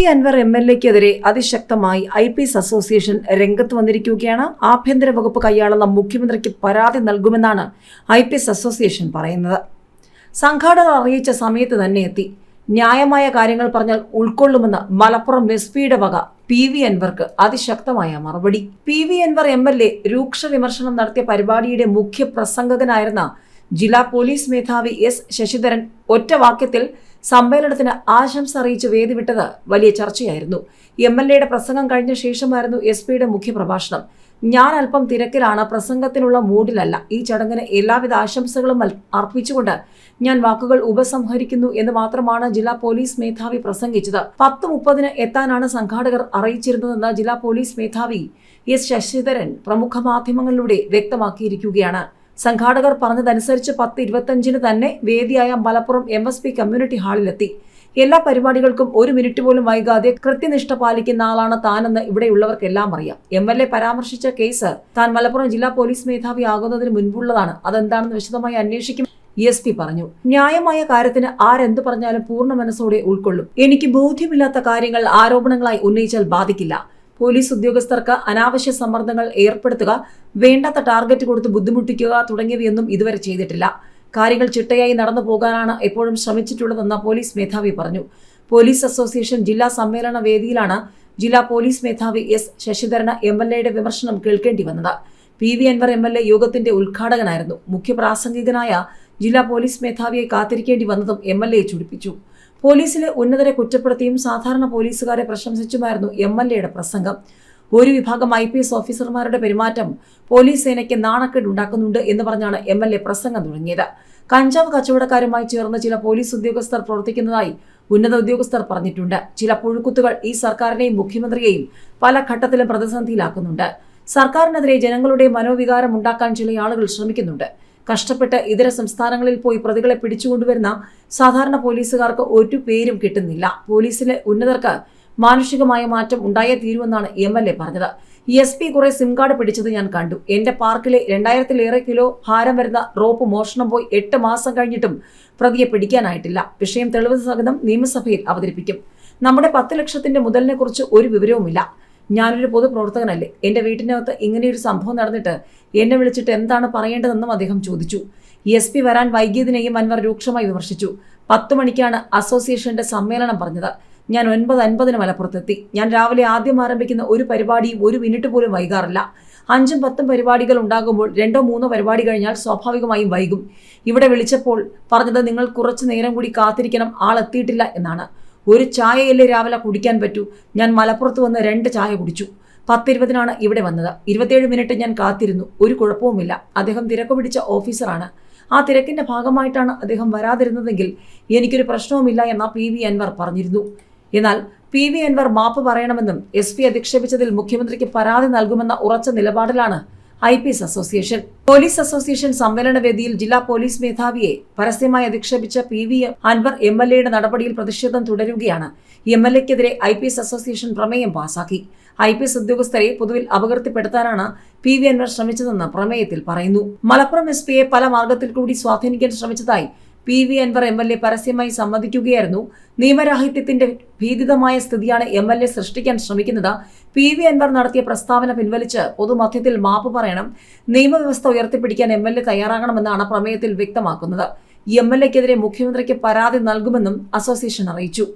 V Anvar M L എക്കെതിരെ അതിശക്തമായി I P S association രംഗത്ത് വന്നിരിക്കുകയാണ്. ആഭ്യന്തര വകുപ്പ് കൈയാളുന്ന മുഖ്യമന്ത്രിക്ക് പരാതി നൽകുമെന്നാണ് ഐ പി എസ് അസോസിയേഷൻ പറയുന്നത്. സംഘാടകർ അറിയിച്ച സമയത്ത് തന്നെ എത്തി. ന്യായമായ കാര്യങ്ങൾ പറഞ്ഞാൽ ഉൾക്കൊള്ളുമെന്ന് മലപ്പുറം എസ് പിയുടെ വക പി വി അൻവർക്ക് അതിശക്തമായ മറുപടി. P V Anvar M L A രൂക്ഷ വിമർശനം നടത്തിയ പരിപാടിയുടെ മുഖ്യ പ്രസംഗകനായിരുന്ന ജില്ലാ പോലീസ് മേധാവി എസ് ശശിധരൻ ഒറ്റ വാക്യത്തിൽ സമ്മേളനത്തിന് ആശംസ അറിയിച്ച് വേദി വിട്ടത് വലിയ ചർച്ചയായിരുന്നു. എം എൽ എയുടെ പ്രസംഗം കഴിഞ്ഞ ശേഷമായിരുന്നു എസ് പിയുടെ മുഖ്യപ്രഭാഷണം. ഞാൻ അല്പം തിരക്കിലാണ് പ്രസംഗത്തിനുള്ള മൂഡിലല്ല. ഈ ചടങ്ങിന് എല്ലാവിധ ആശംസകളും അർപ്പിച്ചുകൊണ്ട് ഞാൻ വാക്കുകൾ ഉപസംഹരിക്കുന്നു എന്ന് മാത്രമാണ് ജില്ലാ പോലീസ് മേധാവി പ്രസംഗിച്ചത്. പത്ത് മുപ്പതിന് എത്താനാണ് സംഘാടകർ അറിയിച്ചിരുന്നതെന്ന് ജില്ലാ പോലീസ് മേധാവി എസ് ശശിധരൻ പ്രമുഖ മാധ്യമങ്ങളിലൂടെ വ്യക്തമാക്കിയിരിക്കുകയാണ്. സംഘാടകർ പറഞ്ഞതനുസരിച്ച് പത്ത് ഇരുപത്തഞ്ചിന് തന്നെ വേദിയായ Malappuram M S P community ഹാളിലെത്തി. എല്ലാ പരിപാടികൾക്കും ഒരു മിനിറ്റ് പോലും വൈകാതെ കൃത്യനിഷ്ഠ പാലിക്കുന്ന ആളാണ് താനെന്ന് ഇവിടെയുള്ളവർക്കെല്ലാം അറിയാം. എം എൽ എ പരാമർശിച്ച കേസ് താൻ മലപ്പുറം ജില്ലാ പോലീസ് മേധാവി ആകുന്നതിന് മുൻപുള്ളതാണ്. അതെന്താണെന്ന് വിശദമായി അന്വേഷിക്കും എസ് പി പറഞ്ഞു. ന്യായമായ കാര്യത്തിന് ആരെന്ത് പറഞ്ഞാലും പൂർണ മനസ്സോടെ ഉൾക്കൊള്ളും. എനിക്ക് ബോധ്യമില്ലാത്ത കാര്യങ്ങൾ ആരോപണങ്ങളായി ഉന്നയിച്ചാൽ ബാധിക്കില്ല. പോലീസ് ഉദ്യോഗസ്ഥർക്ക് അനാവശ്യ സമ്മർദ്ദങ്ങൾ ഏർപ്പെടുത്തുക വേണ്ടാത്ത ടാർഗറ്റ് കൊടുത്ത് ബുദ്ധിമുട്ടിക്കുക തുടങ്ങിയവയൊന്നും ഇതുവരെ ചെയ്തിട്ടില്ല. കാര്യങ്ങൾ ചിട്ടയായി നടന്നു പോകാനാണ് എപ്പോഴും ശ്രമിച്ചിട്ടുള്ളതെന്ന് പോലീസ് മേധാവി പറഞ്ഞു. പോലീസ് അസോസിയേഷൻ ജില്ലാ സമ്മേളന വേദിയിലാണ് ജില്ലാ പോലീസ് മേധാവി എസ് ശശിധരന് എം എൽ എയുടെ വിമർശനം കേൾക്കേണ്ടി വന്നത്. P V Anvar M L A യോഗത്തിന്റെ ഉദ്ഘാടകനായിരുന്നു. മുഖ്യപ്രാസംഗികനായ ജില്ലാ പോലീസ് മേധാവിയെ കാത്തിരിക്കേണ്ടി വന്നതും എം എൽ എ ചുടിപ്പിച്ചു. പോലീസിലെ ഉന്നതരെ കുറ്റപ്പെടുത്തിയും സാധാരണ പോലീസുകാരെ പ്രശംസിച്ചുമായിരുന്നു എം എൽ എയുടെ പ്രസംഗം. ഒരു വിഭാഗം ഐ പി എസ് ഓഫീസർമാരുടെ പെരുമാറ്റം പോലീസ് സേനയ്ക്ക് നാണക്കേട് ഉണ്ടാക്കുന്നുണ്ട് എന്ന് പറഞ്ഞാണ് എം എൽ എ പ്രസംഗം തുടങ്ങിയത്. കഞ്ചാവ് കച്ചവടക്കാരുമായി ചേർന്ന് ചില പോലീസ് ഉദ്യോഗസ്ഥർ പ്രവർത്തിക്കുന്നതായി ഉന്നത ഉദ്യോഗസ്ഥർ പറഞ്ഞിട്ടുണ്ട്. ചില പുഴുക്കുത്തുകൾ ഈ സർക്കാരിനെയും മുഖ്യമന്ത്രിയെയും പല ഘട്ടത്തിലും പ്രതിസന്ധിയിലാക്കുന്നുണ്ട്. സർക്കാരിനെതിരെ ജനങ്ങളുടെ മനോവികാരം ഉണ്ടാക്കാൻ ചില ആളുകൾ ശ്രമിക്കുന്നുണ്ട്. കഷ്ടപ്പെട്ട് ഇതര സംസ്ഥാനങ്ങളിൽ പോയി പ്രതികളെ പിടിച്ചുകൊണ്ടുവരുന്ന സാധാരണ പോലീസുകാർക്ക് ഒരു പേരും കിട്ടുന്നില്ല. പോലീസിലെ ഉന്നതർക്ക് മാനുഷികമായ മാറ്റം ഉണ്ടായേ തീരുമെന്നാണ് എം എൽ എ പറഞ്ഞത്. എസ് പി കുറെ സിം കാർഡ് പിടിച്ചത് ഞാൻ കണ്ടു. എന്റെ പാർക്കിലെ രണ്ടായിരത്തിലേറെ കിലോ ഭാരം വരുന്ന റോപ്പ് മോഷണം പോയി എട്ട് മാസം കഴിഞ്ഞിട്ടും പ്രതിയെ പിടിക്കാനായിട്ടില്ല. വിഷയം തെളിവ് സഹിതം നിയമസഭയിൽ അവതരിപ്പിക്കും. നമ്മുടെ പത്ത് ലക്ഷത്തിന്റെ മുതലിനെ കുറിച്ച് ഒരു വിവരവുമില്ല. ഞാനൊരു പൊതുപ്രവർത്തകനല്ലേ. എന്റെ വീട്ടിനകത്ത് ഇങ്ങനെയൊരു സംഭവം നടന്നിട്ട് എന്നെ വിളിച്ചിട്ട് എന്താണ് പറയേണ്ടതെന്നും അദ്ദേഹം ചോദിച്ചു. എസ് പി വരാൻ വൈകിയതിനെയും അൻവർ രൂക്ഷമായി വിമർശിച്ചു. പത്ത് മണിക്കാണ് അസോസിയേഷന്റെ സമ്മേളനം പറഞ്ഞത്. ഞാൻ ഒൻപത് അൻപതിന് മലപ്പുറത്തെത്തി. ഞാൻ രാവിലെ ആദ്യം ആരംഭിക്കുന്ന ഒരു പരിപാടിയും ഒരു മിനിറ്റ് പോലും വൈകാറില്ല. അഞ്ചും പത്തും പരിപാടികൾ ഉണ്ടാകുമ്പോൾ രണ്ടോ മൂന്നോ പരിപാടി കഴിഞ്ഞാൽ സ്വാഭാവികമായും വൈകും. ഇവിടെ വിളിച്ചപ്പോൾ പറഞ്ഞത് നിങ്ങൾ കുറച്ചു നേരം കൂടി കാത്തിരിക്കണം ആളെത്തിയിട്ടില്ല എന്നാണ്. ഒരു ചായയല്ലേ രാവിലെ കുടിക്കാൻ പറ്റൂ? ഞാൻ മലപ്പുറത്ത് വന്ന് രണ്ട് ചായ കുടിച്ചു. പത്തിരുപതിനാണ് ഇവിടെ വന്നത്. ഇരുപത്തിയേഴ് മിനിറ്റ് ഞാൻ കാത്തിരുന്നു. ഒരു കുഴപ്പവുമില്ല. അദ്ദേഹം തിരക്ക് പിടിച്ച ഓഫീസറാണ്. ആ തിരക്കിന്റെ ഭാഗമായിട്ടാണ് അദ്ദേഹം വരാതിരുന്നതെങ്കിൽ എനിക്കൊരു പ്രശ്നവുമില്ല എന്ന പി വി അൻവർ പറഞ്ഞിരുന്നു. എന്നാൽ പി വി അൻവർ മാപ്പ് പറയണമെന്നും എസ് പി അധിക്ഷേപിച്ചതിൽ മുഖ്യമന്ത്രിക്ക് പരാതി നൽകുമെന്ന ഉറച്ച നിലപാടിലാണ് I P S association. Police association സമ്മേളന വേദിയിൽ ജില്ലാ പോലീസ് മേധാവിയെ പരസ്യമായി അധിക്ഷേപിച്ച P V Anvar M L എയുടെ നടപടിയിൽ പ്രതിഷേധം തുടരുകയാണ്. എം എൽ എക്കെതിരെ ഐ പി എസ് അസോസിയേഷൻ പ്രമേയം പാസാക്കി. ഐ പി എസ് ഉദ്യോഗസ്ഥരെ പൊതുവിൽ അപകീർത്തിപ്പെടുത്താനാണ് പി വി അൻവർ ശ്രമിച്ചതെന്ന് പ്രമേയത്തിൽ പറയുന്നു. മലപ്പുറം എസ് പിയെ പല മാർഗത്തിൽ കൂടി സ്വാധീനിക്കാൻ ശ്രമിച്ചതായി P V Anvar M L A പരസ്യമായി സമ്മതിക്കുകയായിരുന്നു. നിയമരാഹിത്യത്തിന്റെ ഭീതിതമായ സ്ഥിതിയാണ് എം എൽ എ സൃഷ്ടിക്കാൻ ശ്രമിക്കുന്നത്. പി വി അൻവർ നടത്തിയ പ്രസ്താവന പിൻവലിച്ച് പൊതുമധ്യത്തിൽ മാപ്പ് പറയണം. നിയമവ്യവസ്ഥ ഉയർത്തിപ്പിടിക്കാൻ എം എൽ എ തയ്യാറാകണമെന്നാണ് പ്രമേയത്തിൽ വ്യക്തമാക്കുന്നത്. എം എൽ എക്കെതിരെ മുഖ്യമന്ത്രിക്ക് പരാതി നൽകുമെന്നും അസോസിയേഷൻ അറിയിച്ചു.